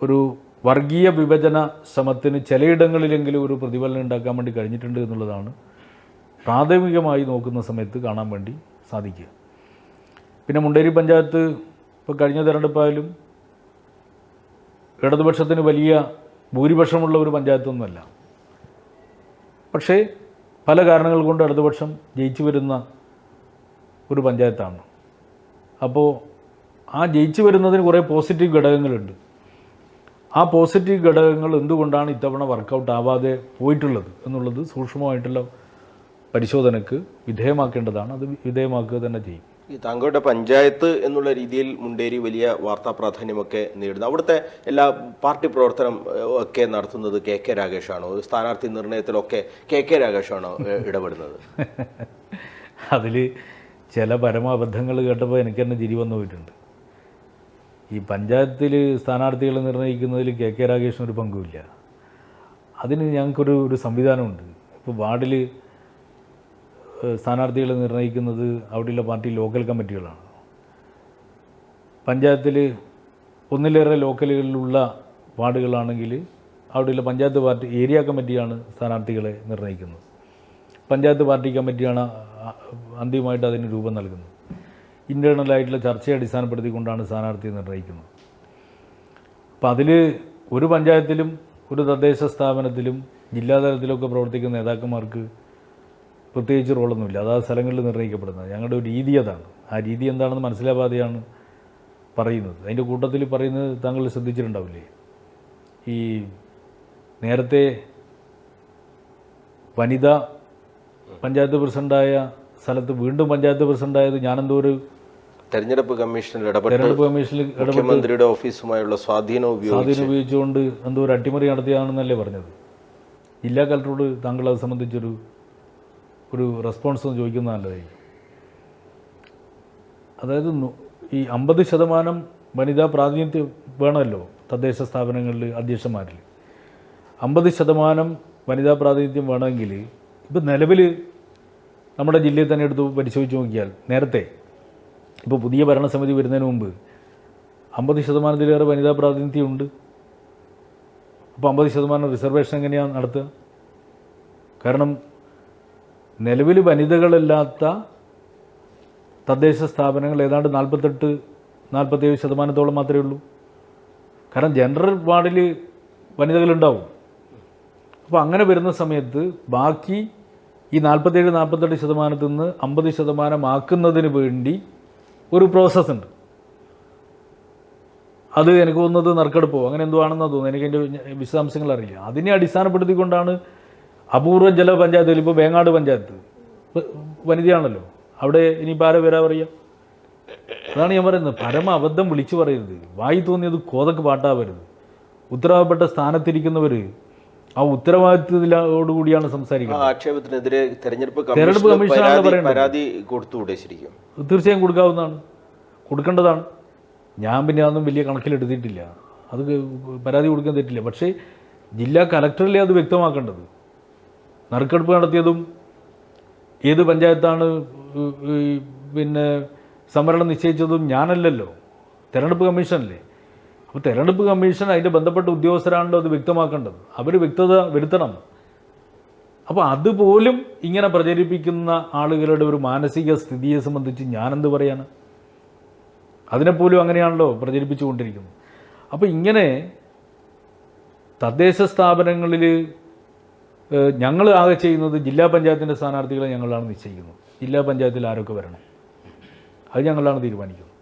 ഒരു വർഗീയ വിഭജന ശ്രമത്തിന് ചിലയിടങ്ങളിലെങ്കിലും ഒരു പ്രതിഫലനം ഉണ്ടാക്കാൻ വേണ്ടി കഴിഞ്ഞിട്ടുണ്ട് എന്നുള്ളതാണ് പ്രാഥമികമായി നോക്കുന്ന സമയത്ത് കാണാൻ വേണ്ടി സാധിക്കുക. പിന്നെ മുണ്ടേരി പഞ്ചായത്ത് ഇപ്പോൾ കഴിഞ്ഞ തെരഞ്ഞെടുപ്പായാലും ഇടതുപക്ഷത്തിന് വലിയ ഭൂരിപക്ഷമുള്ള ഒരു പഞ്ചായത്തൊന്നുമല്ല. പക്ഷേ പല കാരണങ്ങൾ കൊണ്ട് ഇടതുപക്ഷം ജയിച്ചു വരുന്ന ഒരു പഞ്ചായത്താണ്. അപ്പോൾ ആ ജയിച്ചു വരുന്നതിന് കുറേ പോസിറ്റീവ് ഘടകങ്ങളുണ്ട്. ആ പോസിറ്റീവ് ഘടകങ്ങൾ എന്തുകൊണ്ടാണ് ഇത്തവണ വർക്കൗട്ട് ആവാതെ പോയിട്ടുള്ളത് എന്നുള്ളത് സൂക്ഷ്മമായിട്ടുള്ള പരിശോധനയ്ക്ക് വിധേയമാക്കേണ്ടതാണ്. അത് വിധേയമാക്കുക തന്നെ ചെയ്യും. ഈ താങ്കളുടെ പഞ്ചായത്ത് എന്നുള്ള രീതിയിൽ മുണ്ടേരി വലിയ വാർത്താ പ്രാധാന്യമൊക്കെ നേടുന്നു. അവിടുത്തെ എല്ലാ പാർട്ടി പ്രവർത്തനം ഒക്കെ നടത്തുന്നത് കെ കെ രാഗേഷാണോ സ്ഥാനാർത്ഥി നിർണയത്തിലൊക്കെ കെ കെ രാഗേഷാണോ ഇടപെടുന്നത്? അതിൽ ചില പരമാബദ്ധങ്ങൾ കേട്ടപ്പോൾ എനിക്ക് തന്നെ ചിരി വന്നു പോയിട്ടുണ്ട്. ഈ പഞ്ചായത്തിൽ സ്ഥാനാർത്ഥികളെ നിർണയിക്കുന്നതിൽ കെ കെ രാഗേഷിന് ഒരു പങ്കുമില്ല. അതിന് ഞങ്ങൾക്കൊരു ഒരു സംവിധാനമുണ്ട്. ഇപ്പോൾ വാർഡിൽ സ്ഥാനാർത്ഥികളെ നിർണയിക്കുന്നത് അവിടെയുള്ള പാർട്ടി ലോക്കൽ കമ്മിറ്റികളാണ്. പഞ്ചായത്തിൽ ഒന്നിലേറെ ലോക്കലുകളിലുള്ള വാർഡുകളാണെങ്കിൽ അവിടെയുള്ള പഞ്ചായത്ത് പാർട്ടി ഏരിയ കമ്മിറ്റിയാണ് സ്ഥാനാർത്ഥികളെ നിർണയിക്കുന്നത് പഞ്ചായത്ത് പാർട്ടി കമ്മിറ്റിയാണ് അന്തിമമായിട്ട് അതിന് രൂപം നൽകുന്നത്. ഇന്റേർണലായിട്ടുള്ള ചർച്ചയെ അടിസ്ഥാനപ്പെടുത്തിക്കൊണ്ടാണ് സ്ഥാനാർത്ഥിയെ നിർണയിക്കുന്നത് അപ്പോൾ അതിൽ ഒരു പഞ്ചായത്തിലും ഒരു തദ്ദേശ സ്ഥാപനത്തിലും ജില്ലാതലത്തിലൊക്കെ പ്രവർത്തിക്കുന്ന നേതാക്കന്മാർക്ക് പ്രത്യേകിച്ച് റോളൊന്നുമില്ല. അതാ സ്ഥലങ്ങളിൽ നിർണയിക്കപ്പെടുന്നത് ഞങ്ങളുടെ ഒരു രീതി അതാണ്. ആ രീതി എന്താണെന്ന് മനസ്സിലാവാതെയാണ് പറയുന്നത്. അതിന്റെ കൂട്ടത്തിൽ പറയുന്നത് താങ്കൾ ശ്രദ്ധിച്ചിട്ടുണ്ടാവില്ലേ? ഈ നേരത്തെ വനിത പഞ്ചായത്ത് പ്രസിഡന്റായ സ്ഥലത്ത് വീണ്ടും പഞ്ചായത്ത് പ്രസിഡന്റായത് ഞാനെന്തോ ഒരു തെരഞ്ഞെടുപ്പ് കമ്മീഷനിൽ തെരഞ്ഞെടുപ്പ് കമ്മീഷനിൽ ഇടപെട്ട് മുഖ്യമന്ത്രിയുടെ ഓഫീസുമായുള്ള സ്വാധീനം ഉപയോഗിച്ച് സ്വാധീനം ഉപയോഗിച്ചുകൊണ്ട് എന്തോ ഒരു അട്ടിമറി നടത്തിയാണെന്നല്ലേ പറഞ്ഞത്. ജില്ലാ കലക്ടറോട് താങ്കൾ അത് സംബന്ധിച്ചൊരു ഒരു റെസ്പോൺസ് ഒന്ന് ചോദിക്കുന്നത് നല്ലതായി അതായത് നു- ഈ അമ്പത് ശതമാനം വനിതാ പ്രാതിനിധ്യം വേണമല്ലോ തദ്ദേശ സ്ഥാപനങ്ങളിൽ അധ്യക്ഷന്മാരിൽ അമ്പത് ശതമാനം വനിതാ പ്രാതിനിധ്യം വേണമെങ്കിൽ ഇപ്പം നിലവിൽ നമ്മുടെ ജില്ലയിൽ തന്നെ എടുത്ത് പരിശോധിച്ച് നോക്കിയാൽ നേരത്തെ ഇപ്പോൾ പുതിയ ഭരണസമിതി വരുന്നതിന് മുമ്പ് അമ്പത് ശതമാനത്തിലേറെ വനിതാ പ്രാതിനിധ്യമുണ്ട്. അപ്പോൾ അമ്പത് ശതമാനം റിസർവേഷൻ എങ്ങനെയാണ് നടത്തുക? കാരണം നിലവിൽ വനിതകളില്ലാത്ത തദ്ദേശ സ്ഥാപനങ്ങൾ ഏതാണ്ട് നാൽപ്പത്തെട്ട് നാൽപ്പത്തേഴ് ശതമാനത്തോളം മാത്രമേ ഉള്ളൂ. കാരണം ജനറൽ വാർഡിൽ വനിതകളുണ്ടാവും. അപ്പോൾ അങ്ങനെ വരുന്ന സമയത്ത് ബാക്കി ഈ നാൽപ്പത്തേഴ് നാൽപ്പത്തെട്ട് ശതമാനത്തിൽ നിന്ന് അമ്പത് ശതമാനമാക്കുന്നതിന് വേണ്ടി ഒരു പ്രോസസ്സ് ഉണ്ട്. അത് എനിക്ക് തോന്നുന്നത് നറുക്കെടുപ്പോ അങ്ങനെ എന്തോ ആണെന്നാണ് തോന്നുന്നത്? എനിക്ക് എന്റെ വിശദാംശങ്ങൾ അറിയില്ല. അതിനെ അടിസ്ഥാനപ്പെടുത്തിക്കൊണ്ടാണ് അപൂർവ ജല പഞ്ചായത്തിൽ ഇപ്പോൾ വേങ്ങാട് പഞ്ചായത്ത്. വനിതയാണല്ലോ. അവിടെ ഇനിയിപ്പോൾ ആരെ വരാ പറയുക അതാണ് ഞാൻ പറയുന്നത്. പരമ അബദ്ധം വിളിച്ചു പറയരുത്. വായി തോന്നിയത് കോതക്ക് പാട്ടാവരുത്. ഉത്തരവാദപ്പെട്ട സ്ഥാനത്തിരിക്കുന്നവർ ആ ഉത്തരവാദിത്വത്തിലോടുകൂടിയാണ് കൂടിയാണ് സംസാരിക്കുന്നത്. ആക്ഷേപത്തിനെതിരെ തെരഞ്ഞെടുപ്പ് തെരഞ്ഞെടുപ്പ് കമ്മീഷൻ കമ്മീഷനാണ് പരാതി കൊടുത്തുകൂടെ ശരിക്കും തീർച്ചയായും കൊടുക്കാവുന്നതാണ്. കൊടുക്കേണ്ടതാണ്. ഞാൻ പിന്നെ അതൊന്നും വലിയ കണക്കിലെടുത്തിട്ടില്ല. അത് പരാതി കൊടുക്കാൻ തെറ്റില്ല. പക്ഷേ ജില്ലാ കലക്ടറല്ലേ അത് വ്യക്തമാക്കേണ്ടത്? നറുക്കെടുപ്പ് നടത്തിയതും ഏത് പഞ്ചായത്താണ് പിന്നെ സംവരണം നിശ്ചയിച്ചതും ഞാനല്ലല്ലോ. തെരഞ്ഞെടുപ്പ് കമ്മീഷനല്ലേ. അപ്പോൾ തെരഞ്ഞെടുപ്പ് കമ്മീഷൻ അതിന്റെ ബന്ധപ്പെട്ട ഉദ്യോഗസ്ഥരാണല്ലോ അത് വ്യക്തമാക്കേണ്ടത്. അവർ വ്യക്തത വരുത്തണം. അപ്പോൾ അതുപോലും ഇങ്ങനെ പ്രചരിപ്പിക്കുന്ന ആളുകളുടെ ഒരു മാനസിക സ്ഥിതിയെ സംബന്ധിച്ച് ഞാനെന്ത് പറയാണ്? അതിനെപ്പോലും അങ്ങനെയാണല്ലോ പ്രചരിപ്പിച്ചുകൊണ്ടിരിക്കുന്നത്. അപ്പോൾ ഇങ്ങനെ തദ്ദേശ സ്ഥാപനങ്ങളിൽ ഞങ്ങൾ ആകെ ചെയ്യുന്നത് ജില്ലാ പഞ്ചായത്തിന്റെ സ്ഥാനാർത്ഥികളെ ഞങ്ങളാണ് നിശ്ചയിക്കുന്നത്. ജില്ലാ പഞ്ചായത്തിൽ ആരൊക്കെ വരണം? അത് ഞങ്ങളാണ് തീരുമാനിക്കുന്നത്.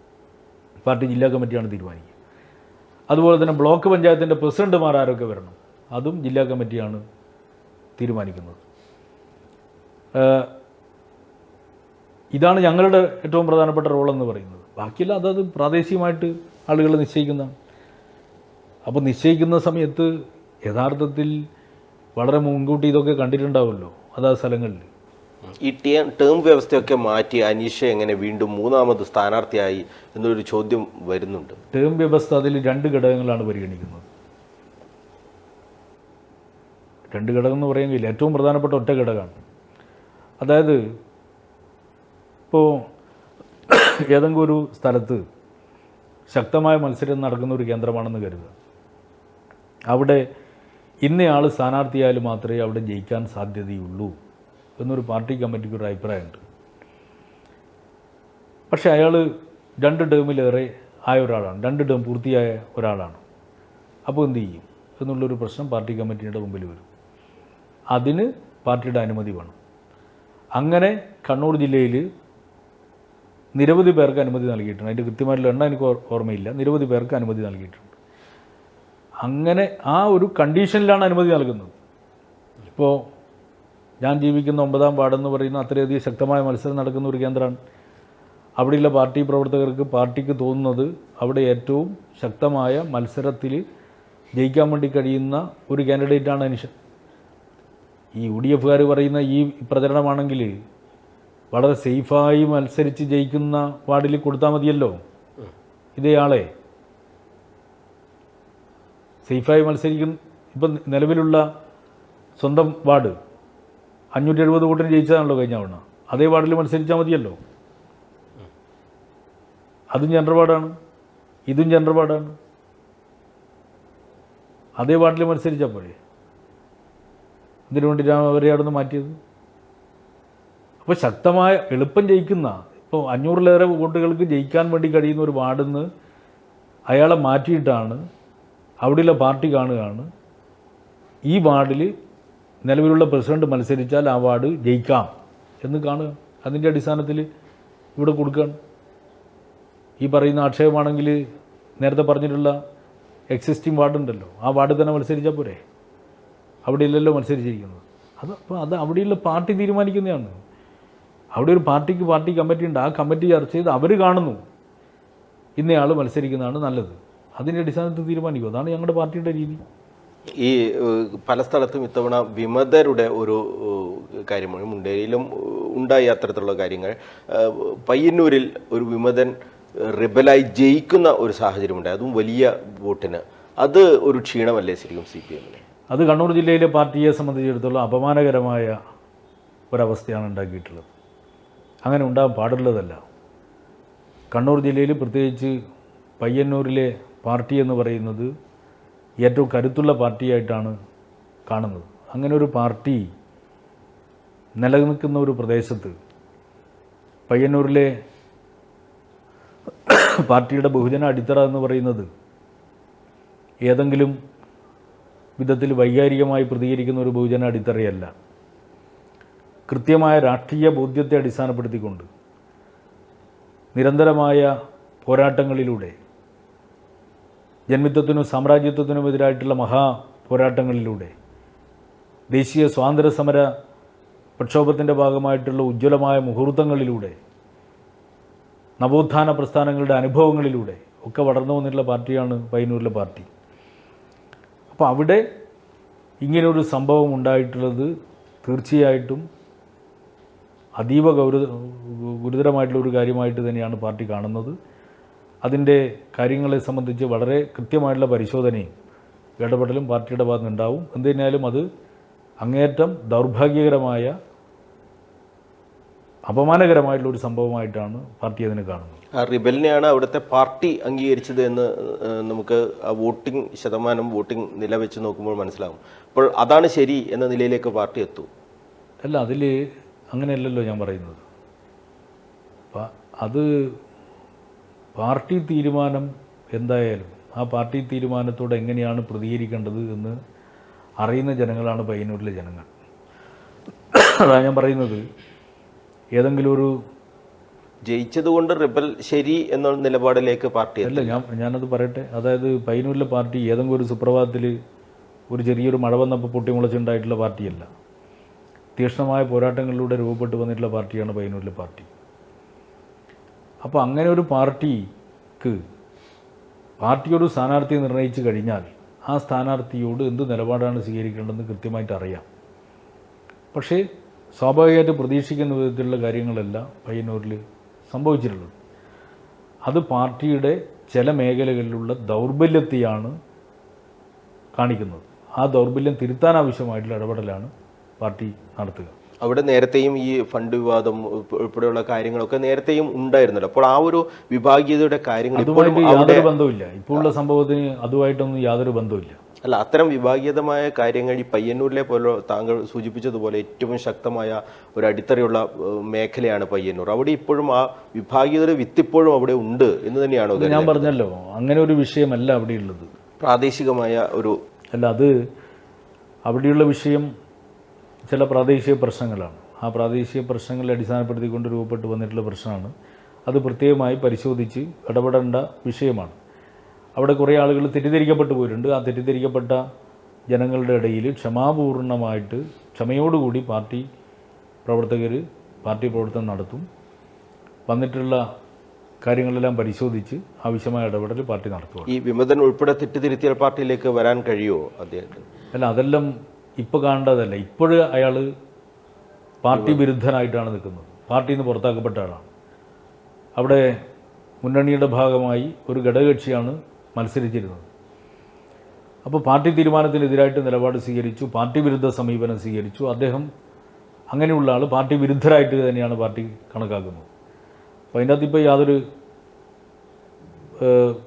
പാർട്ടി ജില്ലാ കമ്മിറ്റിയാണ് തീരുമാനിക്കുക അതുപോലെ തന്നെ ബ്ലോക്ക് പഞ്ചായത്തിന്റെ പ്രസിഡന്റുമാർ ആരൊക്കെ വരണം? അതും ജില്ലാ കമ്മിറ്റിയാണ് തീരുമാനിക്കുന്നത്. ഇതാണ് ഞങ്ങളുടെ ഏറ്റവും പ്രധാനപ്പെട്ട റോൾ എന്ന് പറയുന്നത്. ബാക്കിയെല്ലാം അതത് പ്രാദേശികമായിട്ട് ആളുകൾ നിശ്ചയിക്കുന്ന അപ്പോൾ നിശ്ചയിക്കുന്ന സമയത്ത് യഥാർത്ഥത്തിൽ വളരെ മുൻകൂട്ടി ഇതൊക്കെ കണ്ടിട്ടുണ്ടാവുമല്ലോ അതാ സ്ഥലങ്ങളിൽ. ഈ ടേം ടേം വ്യവസ്ഥയൊക്കെ മാറ്റി അനീഷ എങ്ങനെ വീണ്ടും മൂന്നാമത് സ്ഥാനാർത്ഥിയായി എന്നൊരു ചോദ്യം വരുന്നുണ്ട്. ടേം വ്യവസ്ഥ അതിൽ രണ്ട് ഘടകങ്ങളാണ് പരിഗണിക്കുന്നത്. രണ്ട് ഘടകം എന്ന് പറയുന്നില്ല. ഏറ്റവും പ്രധാനപ്പെട്ട ഒറ്റ ഘടകമാണ്. അതായത് ഇപ്പോൾ ഏതെങ്കിലും ഒരു സ്ഥലത്ത് ശക്തമായ മത്സരം നടക്കുന്ന ഒരു കേന്ദ്രമാണെന്ന് കരുതുക. അവിടെ ഇന്നയാൾ സ്ഥാനാർത്ഥിയായാൽ മാത്രമേ അവിടെ ജയിക്കാൻ സാധ്യതയുള്ളൂ. എന്നൊരു പാർട്ടി കമ്മിറ്റിക്ക് ഒരു അഭിപ്രായമുണ്ട്. പക്ഷേ അയാൾ രണ്ട് ടേമിലേറെ ആയ ഒരാളാണ് രണ്ട് ടേം പൂർത്തിയായ ഒരാളാണ്. അപ്പോൾ എന്ത് ചെയ്യും എന്നുള്ളൊരു പ്രശ്നം പാർട്ടി കമ്മിറ്റിയുടെ മുമ്പിൽ വരും. അതിന് പാർട്ടിയുടെ അനുമതി വേണം. അങ്ങനെ കണ്ണൂർ ജില്ലയിൽ നിരവധി പേർക്ക് അനുമതി നൽകിയിട്ടുണ്ട്. അതിന്റെ കൃത്യമായിട്ടുള്ള എണ്ണം എനിക്ക് ഓർമ്മയില്ല. നിരവധി പേർക്ക് അനുമതി നൽകിയിട്ടുണ്ട്. അങ്ങനെ ആ ഒരു കണ്ടീഷനിലാണ് അനുമതി നൽകുന്നത്. ഇപ്പോൾ ഞാൻ ജീവിക്കുന്ന ഒമ്പതാം വാർഡെന്ന് പറയുന്ന അത്രയധികം ശക്തമായ മത്സരം നടക്കുന്ന ഒരു കേന്ദ്രമാണ്. അവിടെയുള്ള പാർട്ടി പ്രവർത്തകർക്ക് പാർട്ടിക്ക് തോന്നുന്നത് അവിടെ ഏറ്റവും ശക്തമായ മത്സരത്തിൽ ജയിക്കാൻ വേണ്ടി കഴിയുന്ന ഒരു കാൻഡിഡേറ്റാണ് അനിഷൻ ഈ യു ഡി എഫുകാർ പറയുന്ന ഈ പ്രചരണമാണെങ്കിൽ വളരെ സേഫായി മത്സരിച്ച് ജയിക്കുന്ന വാർഡിൽ കൊടുത്താൽ മതിയല്ലോ. ഇതേയാളെ സേഫായി മത്സരിക്കും ഇപ്പം നിലവിലുള്ള സ്വന്തം വാർഡ് അഞ്ഞൂറ്റി എഴുപത് വോട്ടിന് ജയിച്ചതാണല്ലോ കഴിഞ്ഞ തവണ. അതേ വാർഡിൽ മത്സരിച്ചാൽ മതിയല്ലോ. അതും ജനറൽ വാർഡാണ്. ഇതും ജനറൽ വാർഡാണ്. അതേ വാർഡിൽ മത്സരിച്ചാൽ പോരെ. ഇതിനു വേണ്ടിയിട്ടാണ് അവരെ അവിടെ നിന്ന് മാറ്റിയത്? അപ്പോൾ ശക്തമായ എളുപ്പം ജയിക്കുന്ന ഇപ്പോൾ അഞ്ഞൂറിലേറെ വോട്ടുകൾക്ക് ജയിക്കാൻ വേണ്ടി കഴിയുന്ന ഒരു വാർഡിൽ നിന്ന് അയാളെ മാറ്റിയിട്ടാണ് അവിടെയുള്ള പാർട്ടി കാണുകയാണ്. ഈ വാർഡിൽ നിലവിലുള്ള പ്രസിഡന്റ് മത്സരിച്ചാൽ ആ വാർഡ് ജയിക്കാം. എന്ന് കാണുക. അതിന്റെ അടിസ്ഥാനത്തിൽ ഇവിടെ കൊടുക്കുകയാണ് ഈ പറയുന്ന ആക്ഷേപമാണെങ്കിൽ നേരത്തെ പറഞ്ഞിട്ടുള്ള എക്സിസ്റ്റിംഗ് വാർഡുണ്ടല്ലോ ആ വാർഡ് തന്നെ മത്സരിച്ചാൽ പോരെ? അവിടെ ഇല്ലല്ലോ മത്സരിച്ചിരിക്കുന്നത്. അത് അപ്പോൾ അത് അവിടെയുള്ള പാർട്ടി തീരുമാനിക്കുന്നതാണ്. അവിടെ ഒരു പാർട്ടിക്ക് പാർട്ടി കമ്മിറ്റി ഉണ്ട്. ആ കമ്മിറ്റി ചർച്ച ചെയ്ത് അവർ കാണുന്നു. ഇന്നയാൾ മത്സരിക്കുന്നതാണ് നല്ലത്. അതിന്റെ അടിസ്ഥാനത്തിൽ തീരുമാനിക്കും. അതാണ് ഞങ്ങളുടെ പാർട്ടിയുടെ രീതി. ഈ പല സ്ഥലത്തും ഇത്തവണ വിമതരുടെ ഒരു കാര്യമാണ്. മുണ്ടേരിയിലും ഉണ്ടായി അത്തരത്തിലുള്ള കാര്യങ്ങൾ. പയ്യന്നൂരിൽ ഒരു വിമതൻ റിബലായി ജയിക്കുന്ന ഒരു സാഹചര്യമുണ്ടായി അതും വലിയ വോട്ടിന്. അത് ഒരു ക്ഷീണമല്ലേ ശരിക്കും സി പി എമ്മിന് അത് കണ്ണൂർ ജില്ലയിലെ പാർട്ടിയെ സംബന്ധിച്ചിടത്തോളം അപമാനകരമായ ഒരവസ്ഥയാണ് ഉണ്ടാക്കിയിട്ടുള്ളത്. അങ്ങനെ ഉണ്ടാകാൻ പാടുള്ളതല്ല. കണ്ണൂർ ജില്ലയിൽ പ്രത്യേകിച്ച് പയ്യന്നൂരിലെ പാർട്ടി എന്ന് പറയുന്നത് ഏറ്റവും കരുത്തുള്ള പാർട്ടിയായിട്ടാണ് കാണുന്നത്. അങ്ങനെ ഒരു പാർട്ടി നിലനിൽക്കുന്ന ഒരു പ്രദേശത്ത് പയ്യന്നൂരിലെ പാർട്ടിയുടെ ബഹുജന അടിത്തറ എന്ന് പറയുന്നത് ഏതെങ്കിലും വിധത്തിൽ വൈകാരികമായി പ്രതികരിക്കുന്ന ഒരു ബഹുജന അടിത്തറയല്ല. കൃത്യമായ രാഷ്ട്രീയ ബോധ്യത്തെ അടിസ്ഥാനപ്പെടുത്തിക്കൊണ്ട് നിരന്തരമായ പോരാട്ടങ്ങളിലൂടെ ജന്മിത്വത്തിനും സാമ്രാജ്യത്വത്തിനും എതിരായിട്ടുള്ള മഹാ പോരാട്ടങ്ങളിലൂടെ ദേശീയ സ്വാതന്ത്ര്യ സമര പ്രക്ഷോഭത്തിന്റെ ഭാഗമായിട്ടുള്ള ഉജ്ജ്വലമായ മുഹൂർത്തങ്ങളിലൂടെ നവോത്ഥാന പ്രസ്ഥാനങ്ങളുടെ അനുഭവങ്ങളിലൂടെ ഒക്കെ വളർന്നു വന്നിട്ടുള്ള പാർട്ടിയാണ് പയ്യന്നൂരിലെ പാർട്ടി. അപ്പോൾ അവിടെ ഇങ്ങനൊരു സംഭവം ഉണ്ടായിട്ടുള്ളത് തീർച്ചയായിട്ടും അതീവ ഗൗര ഗുരുതരമായിട്ടുള്ള ഒരു കാര്യമായിട്ട് തന്നെയാണ് പാർട്ടി കാണുന്നത്. അതിന്റെ കാര്യങ്ങളെ സംബന്ധിച്ച് വളരെ കൃത്യമായിട്ടുള്ള പരിശോധനയും ഇടപെടലും പാർട്ടിയുടെ ഭാഗത്ത് നിന്നുണ്ടാവും എന്തിനാലും അത് അങ്ങേയറ്റം ദൗർഭാഗ്യകരമായ അപമാനകരമായിട്ടുള്ള ഒരു സംഭവമായിട്ടാണ് പാർട്ടി അതിനെ കാണുന്നത്. ആ റിബലിനെയാണ് അവിടുത്തെ പാർട്ടി അംഗീകരിച്ചത് എന്ന് നമുക്ക് ആ വോട്ടിംഗ് ശതമാനം വോട്ടിംഗ് നില വെച്ച് നോക്കുമ്പോൾ മനസ്സിലാകും അപ്പോൾ അതാണ് ശരി എന്ന നിലയിലേക്ക് പാർട്ടി എത്തൂ. അല്ല അതിൽ അങ്ങനെയല്ലല്ലോ ഞാൻ പറയുന്നത്. അപ്പം അത് പാർട്ടി തീരുമാനം എന്തായാലും ആ പാർട്ടി തീരുമാനത്തോട് എങ്ങനെയാണ് പ്രതികരിക്കേണ്ടത് എന്ന് അറിയുന്ന ജനങ്ങളാണ് പയ്യന്നൂരിലെ ജനങ്ങൾ. അതാണ് ഞാൻ പറയുന്നത്. ഏതെങ്കിലും ഒരു ജയിച്ചതുകൊണ്ട് റിബൽ ശരി എന്ന നിലപാടിലേക്ക് പാർട്ടി അല്ല ഞാൻ ഞാനത് പറയട്ടെ. അതായത് പയ്യന്നൂരിലെ പാർട്ടി ഏതെങ്കിലും ഒരു സുപ്രഭാതത്തിൽ ഒരു ചെറിയൊരു മഴ വന്നപ്പോൾ പൊട്ടിമുളച്ചുണ്ടായിട്ടുള്ള പാർട്ടിയല്ല. തീക്ഷ്ണമായ പോരാട്ടങ്ങളിലൂടെ രൂപപ്പെട്ടു വന്നിട്ടുള്ള പാർട്ടിയാണ് പയ്യന്നൂരിലെ പാർട്ടി. അപ്പോൾ അങ്ങനെ ഒരു പാർട്ടിക്ക് പാർട്ടിയോട് സ്ഥാനാർത്ഥിയെ നിർണയിച്ചു കഴിഞ്ഞാൽ ആ സ്ഥാനാർത്ഥിയോട് എന്ത് നിലപാടാണ് സ്വീകരിക്കേണ്ടതെന്ന് കൃത്യമായിട്ട് അറിയാം. പക്ഷേ സ്വാഭാവികമായിട്ട് പ്രതീക്ഷിക്കുന്ന വിധത്തിലുള്ള കാര്യങ്ങളല്ല പയ്യന്നൂരിൽ സംഭവിച്ചിട്ടുള്ളത്. അത് പാർട്ടിയുടെ ചില മേഖലകളിലുള്ള ദൗർബല്യത്തെയാണ് കാണിക്കുന്നത്. ആ ദൗർബല്യം തിരുത്താനാവശ്യമായിട്ടുള്ള ഇടപെടലാണ് പാർട്ടി നടത്തുക. അവിടെ നേരത്തെയും ഈ ഫണ്ട് വിവാദം ഉൾപ്പെ- ഉൾപ്പെടെയുള്ള കാര്യങ്ങളൊക്കെ നേരത്തെയും ഉണ്ടായിരുന്നല്ലോ. അപ്പോൾ ആ ഒരു വിഭാഗീയതയുടെ കാര്യങ്ങൾ യാതൊരു ബന്ധമില്ല ഇപ്പോൾ ഉള്ള സംഭവത്തിന് അതുമായിട്ടൊന്നും യാതൊരു ബന്ധമില്ല അല്ല അത്തരം വിഭാഗീയതമായ കാര്യങ്ങൾ ഈ പയ്യന്നൂരിലെ പോലെ താങ്കൾ സൂചിപ്പിച്ചതുപോലെ ഏറ്റവും ശക്തമായ ഒരു അടിത്തറയുള്ള മേഖലയാണ് പയ്യന്നൂർ. അവിടെ ഇപ്പോഴും ആ വിഭാഗീയതയുടെ വിത്തിപ്പോഴും അവിടെ ഉണ്ട് എന്ന് തന്നെയാണോ? ഞാൻ പറഞ്ഞല്ലോ. അങ്ങനെ ഒരു വിഷയമല്ല അവിടെയുള്ളത്. പ്രാദേശികമായ ഒരു അല്ല അത് അവിടെയുള്ള വിഷയം ചില പ്രാദേശിക പ്രശ്നങ്ങളാണ്. ആ പ്രാദേശിക പ്രശ്നങ്ങളെ അടിസ്ഥാനപ്പെടുത്തിക്കൊണ്ട് രൂപപ്പെട്ട് വന്നിട്ടുള്ള പ്രശ്നമാണ്. അത് പ്രത്യേകമായി പരിശോധിച്ച് ഇടപെടേണ്ട വിഷയമാണ്. അവിടെ കുറേ ആളുകൾ തെറ്റിദ്ധരിക്കപ്പെട്ടു പോയിട്ടുണ്ട്. ആ തെറ്റിദ്ധരിക്കപ്പെട്ട ജനങ്ങളുടെ ഇടയിൽ ക്ഷമാപൂർണമായിട്ട് ക്ഷമയോടുകൂടി പാർട്ടി പ്രവർത്തകർ പാർട്ടി പ്രവർത്തനം നടത്തും. വന്നിട്ടുള്ള കാര്യങ്ങളെല്ലാം പരിശോധിച്ച് ആവശ്യമായ ഇടപെടൽ പാർട്ടി നടത്തുക ഈ വിമതൻ ഉൾപ്പെടെ തെറ്റിദ്ധരുത്തിയ പാർട്ടിയിലേക്ക് വരാൻ കഴിയുമോ അദ്ദേഹത്തിന്? അല്ല അതെല്ലാം ഇപ്പോൾ കാണേണ്ടതല്ല. ഇപ്പോഴും അയാൾ പാർട്ടി വിരുദ്ധനായിട്ടാണ് നിൽക്കുന്നത്. പാർട്ടിയിൽ നിന്ന് പുറത്താക്കപ്പെട്ട ആളാണ്. അവിടെ മുന്നണിയുടെ ഭാഗമായി ഒരു ഘടകകക്ഷിയാണ് മത്സരിച്ചിരുന്നത്. അപ്പോൾ പാർട്ടി തീരുമാനത്തിനെതിരായിട്ട് നിലപാട് സ്വീകരിച്ചു പാർട്ടി വിരുദ്ധ സമീപനം സ്വീകരിച്ചു. അദ്ദേഹം അങ്ങനെയുള്ള ആൾ പാർട്ടി വിരുദ്ധരായിട്ട് തന്നെയാണ് പാർട്ടി കണക്കാക്കുന്നത്. അപ്പോൾ അതിന്റെ അകത്ത് ഇപ്പോൾ യാതൊരു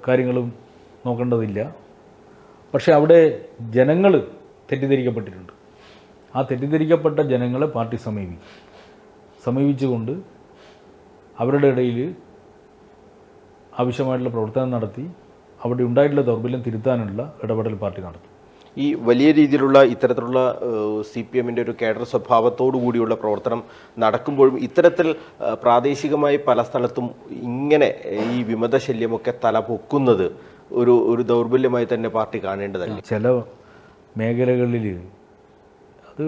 കാര്യങ്ങളും നോക്കേണ്ടതില്ല. പക്ഷേ അവിടെ ജനങ്ങൾ തെറ്റിദ്ധരിക്കപ്പെട്ടിട്ടുണ്ട്. ആ തെറ്റിദ്ധരിക്കപ്പെട്ട ജനങ്ങളെ പാർട്ടി സമീപിക്കും സമീപിച്ചുകൊണ്ട് അവരുടെ ഇടയിൽ ആവശ്യമായിട്ടുള്ള പ്രവർത്തനം നടത്തി അവിടെ ഉണ്ടായിട്ടുള്ള ദൗർബല്യം തിരുത്താനുള്ള ഇടപെടൽ പാർട്ടി നടത്തും. ഈ വലിയ രീതിയിലുള്ള ഇത്തരത്തിലുള്ള സി പി എമ്മിന്റെ ഒരു കേഡർ സ്വഭാവത്തോടു കൂടിയുള്ള പ്രവർത്തനം നടക്കുമ്പോഴും ഇത്തരത്തിൽ പ്രാദേശികമായി പല സ്ഥലത്തും ഇങ്ങനെ ഈ വിമത ശല്യമൊക്കെ തല പൊക്കുന്നത് ഒരു ഒരു ദൗർബല്യമായി തന്നെ പാർട്ടി കാണേണ്ടതല്ല? ചില മേഖലകളിൽ അത്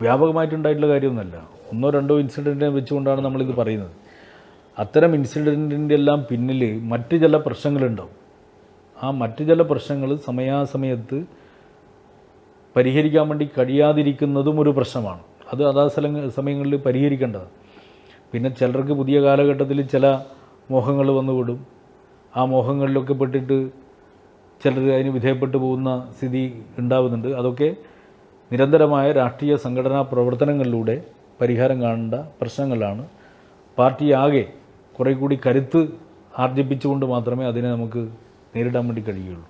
വ്യാപകമായിട്ടുണ്ടായിട്ടുള്ള കാര്യമൊന്നുമല്ല. ഒന്നോ രണ്ടോ ഇൻസിഡന്റിനെ വെച്ചുകൊണ്ടാണ് നമ്മളിത് പറയുന്നത്. അത്തരം ഇൻസിഡന്റിന്റെ എല്ലാം പിന്നിൽ മറ്റ് ചില പ്രശ്നങ്ങളുണ്ടാവും. ആ മറ്റ് ചില പ്രശ്നങ്ങൾ സമയാസമയത്ത് പരിഹരിക്കാൻ വേണ്ടി കഴിയാതിരിക്കുന്നതും ഒരു പ്രശ്നമാണ്. അത് അതാ സ്ഥല സമയങ്ങളിൽ പരിഹരിക്കേണ്ടത്. പിന്നെ ചിലർക്ക് പുതിയ കാലഘട്ടത്തിൽ ചില മോഹങ്ങൾ വന്നുവിടും ആ മോഹങ്ങളിലൊക്കെ പെട്ടിട്ട് ചിലർ അതിന് വിധേയപ്പെട്ടു പോകുന്ന സ്ഥിതി ഉണ്ടാവുന്നുണ്ട്. അതൊക്കെ നിരന്തരമായ രാഷ്ട്രീയ സംഘടനാ പ്രവർത്തനങ്ങളിലൂടെ പരിഹാരം കാണേണ്ട പ്രശ്നങ്ങളാണ്. പാർട്ടി ആകെ കുറേ കൂടി കരുത്ത് ആർജിപ്പിച്ചുകൊണ്ട് മാത്രമേ അതിനെ നമുക്ക് നേരിടാൻ വേണ്ടി കഴിയുള്ളൂ.